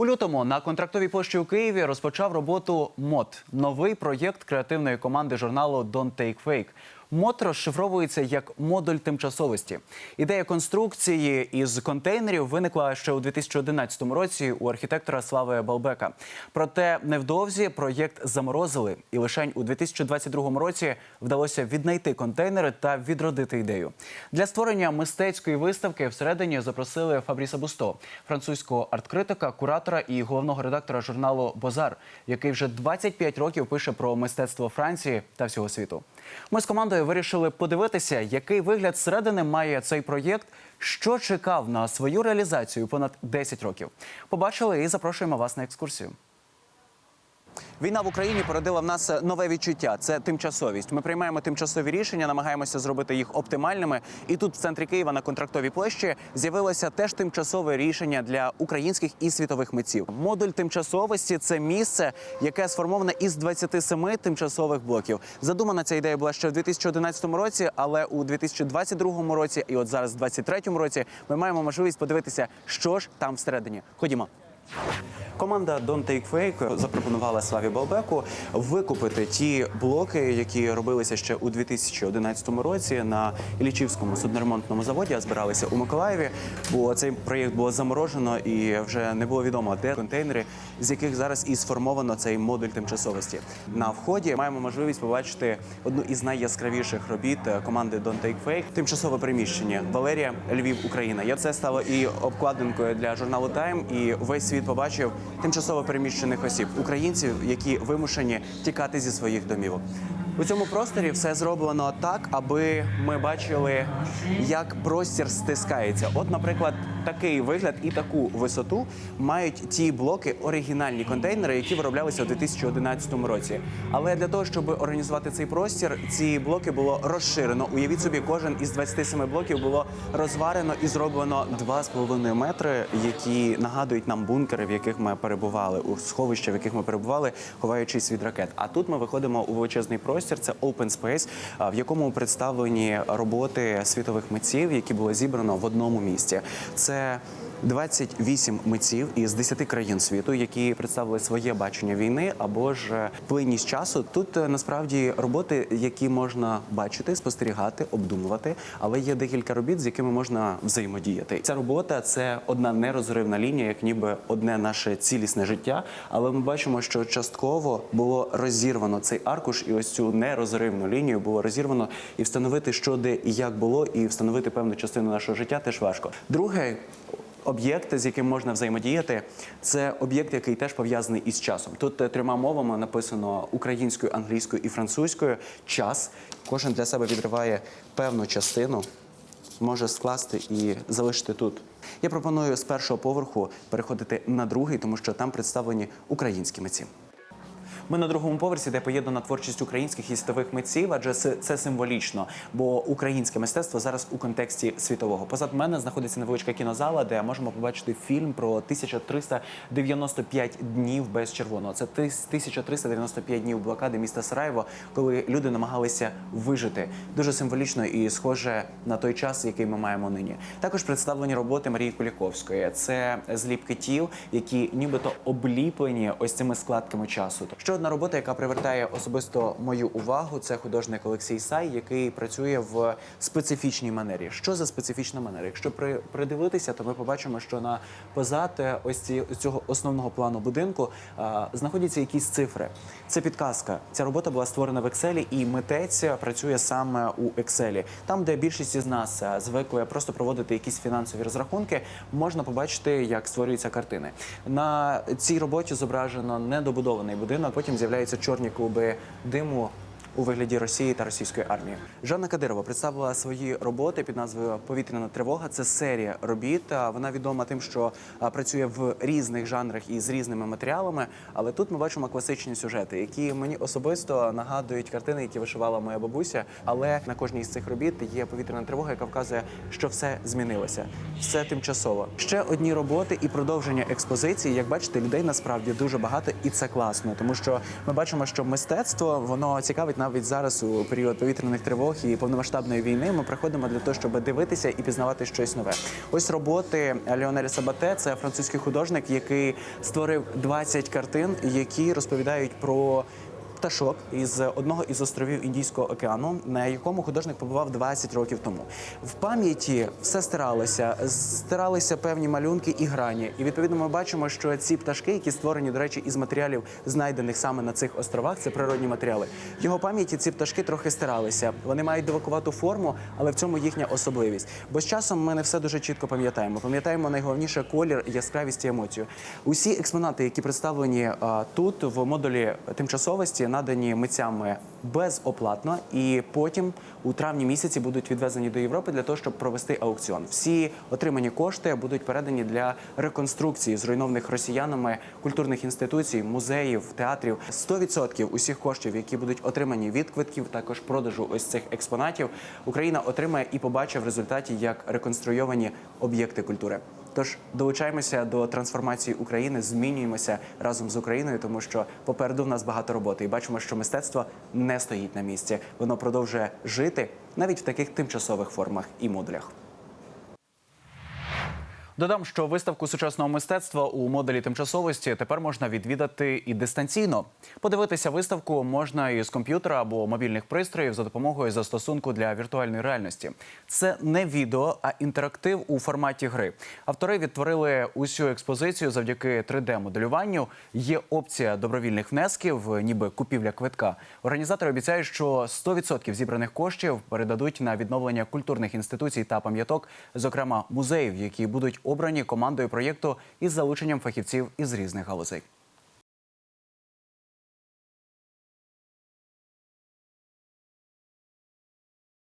У лютому на контрактовій площі у Києві розпочав роботу МОД – новий проєкт креативної команди журналу Don't Take Fake. МОД розшифровується як модуль тимчасовості. Ідея конструкції із контейнерів виникла ще у 2011 році у архітектора Слави Балбека. Проте невдовзі проєкт заморозили, і лише у 2022 році вдалося віднайти контейнери та відродити ідею. Для створення мистецької виставки всередині запросили Фабріса Бусто, французького арт-критика, куратора і головного редактора журналу Бозар, який вже 25 років пише про мистецтво Франції та всього світу. Ми з командою вирішили подивитися, який вигляд зсередини має цей проєкт, що чекав на свою реалізацію понад 10 років. Побачили і запрошуємо вас на екскурсію. Війна в Україні породила в нас нове відчуття це тимчасовість. Ми приймаємо тимчасові рішення, намагаємося зробити їх оптимальними. І тут, в центрі Києва, на контрактовій площі, з'явилося теж тимчасове рішення для українських і світових митців. Модуль тимчасовості це місце, яке сформоване із 27 тимчасових блоків. Задумана ця ідея була ще в 2011 році, але у 2022 році, і от зараз, в 2023 році, ми маємо можливість подивитися, що ж там всередині. Ходімо. Команда Don't Take Fake запропонувала Славі Балбеку викупити ті блоки, які робилися ще у 2011 році на Іллічівському судноремонтному заводі, а збиралися у Миколаєві. Бо цей проєкт було заморожено і вже не було відомо, де контейнери, з яких зараз і сформовано цей модуль тимчасовості. На вході маємо можливість побачити одну із найяскравіших робіт е, команди Don't Take Fake – тимчасове приміщення Валерія Львів, Україна. Я це стало і обкладинкою для журналу Тайм, і весь світ побачив тимчасово переміщених осіб, українців, які вимушені тікати зі своїх домівок. У цьому просторі все зроблено так, аби ми бачили, як простір стискається. От, наприклад, такий вигляд і таку висоту мають ті блоки, оригінальні контейнери, які вироблялися у 2011 році. Але для того, щоб організувати цей простір, ці блоки було розширено. Уявіть собі, кожен із 27 блоків було розварено і зроблено 2,5 метри, які нагадують нам бункери, в яких ми перебували, у сховища, в яких ми перебували, ховаючись від ракет. А тут ми виходимо у величезний простір. Це open space, в якому представлені роботи світових митців, які було зібрано в одному місці. Це 28 митців із 10 країн світу, які представили своє бачення війни або ж е, плинність часу. Тут е, насправді роботи, які можна бачити, спостерігати, обдумувати, але є декілька робіт, з якими можна взаємодіяти. Ця робота це одна нерозривна лінія, як ніби одне наше цілісне життя. Але ми бачимо, що частково було розірвано цей аркуш, і ось цю нерозривну лінію було розірвано і встановити, що де і як було, і встановити певну частину нашого життя теж важко. Друге. Об'єкт, з яким можна взаємодіяти, це об'єкт, який теж пов'язаний із часом. Тут е, трьома мовами написано українською, англійською і французькою. Час кожен для себе відриває певну частину, може скласти і залишити тут. Я пропоную з першого поверху переходити на другий, тому що там представлені українські митці. Ми на другому поверсі, де поєднана творчість українських і світових митців, адже це- символічно, бо українське мистецтво зараз у контексті світового. Позад мене знаходиться невеличка кінозала, де можемо побачити фільм про 1395 днів без червоного. Це тис- 1395 днів блокади міста Сараєво, коли люди намагалися вижити. Дуже символічно і схоже на той час, який ми маємо нині. Також представлені роботи Марії Куліковської. Це зліпки тіл, які нібито обліплені ось цими складками часу. Ще одна робота, яка привертає особисто мою увагу, це художник Олексій Сай, який працює в специфічній манері. Що за специфічна манера? Якщо при, придивитися, то ми побачимо, що на позад ось ці, цього основного плану будинку а, знаходяться якісь цифри. Це підказка. Ця робота була створена в Excel, і митець працює саме у Excel. Там, де більшість із нас звикли просто проводити якісь фінансові розрахунки, можна побачити, як створюються картини. На цій роботі зображено недобудований будинок. Потім з'являються чорні клуби диму. У вигляді Росії та російської армії Жанна Кадирова представила свої роботи під назвою Повітряна тривога. Це серія робіт. Вона відома тим, що працює в різних жанрах і з різними матеріалами. Але тут ми бачимо класичні сюжети, які мені особисто нагадують картини, які вишивала моя бабуся. Але на кожній з цих робіт є повітряна тривога, яка вказує, що все змінилося, все тимчасово. Ще одні роботи і продовження експозиції. Як бачите, людей насправді дуже багато, і це класно, тому що ми бачимо, що мистецтво воно цікавить навіть зараз у період повітряних тривог і повномасштабної війни ми приходимо для того, щоб дивитися і пізнавати щось нове. Ось роботи Леонеля Сабате, це французький художник, який створив 20 картин, які розповідають про. Пташок із одного із островів Індійського океану, на якому художник побував 20 років тому. В пам'яті все стиралося, стиралися певні малюнки і грані. І відповідно ми бачимо, що ці пташки, які створені, до речі, із матеріалів, знайдених саме на цих островах, це природні матеріали. В його пам'яті ці пташки трохи стиралися. Вони мають дивакувату форму, але в цьому їхня особливість. Бо з часом ми не все дуже чітко пам'ятаємо. Пам'ятаємо найголовніше колір, яскравість і емоцію. Усі експонати, які представлені а, тут в модулі тимчасовості, надані митцями безоплатно, і потім у травні місяці будуть відвезені до Європи для того, щоб провести аукціон. Всі отримані кошти будуть передані для реконструкції зруйнованих росіянами культурних інституцій, музеїв, театрів. 100% усіх коштів, які будуть отримані від квитків, також продажу ось цих експонатів, Україна отримає і побачить в результаті як реконструйовані об'єкти культури. Тож долучаємося до трансформації України, змінюємося разом з Україною, тому що попереду в нас багато роботи, і бачимо, що мистецтво не стоїть на місці. Воно продовжує жити навіть в таких тимчасових формах і модулях. Додам, що виставку сучасного мистецтва у моделі тимчасовості тепер можна відвідати і дистанційно. Подивитися виставку можна із комп'ютера або мобільних пристроїв за допомогою застосунку для віртуальної реальності. Це не відео, а інтерактив у форматі гри. Автори відтворили усю експозицію завдяки 3D-моделюванню. Є опція добровільних внесків, ніби купівля квитка. Організатори обіцяють, що 100% зібраних коштів передадуть на відновлення культурних інституцій та пам'яток, зокрема музеїв, які будуть обрані командою проєкту із залученням фахівців із різних галузей.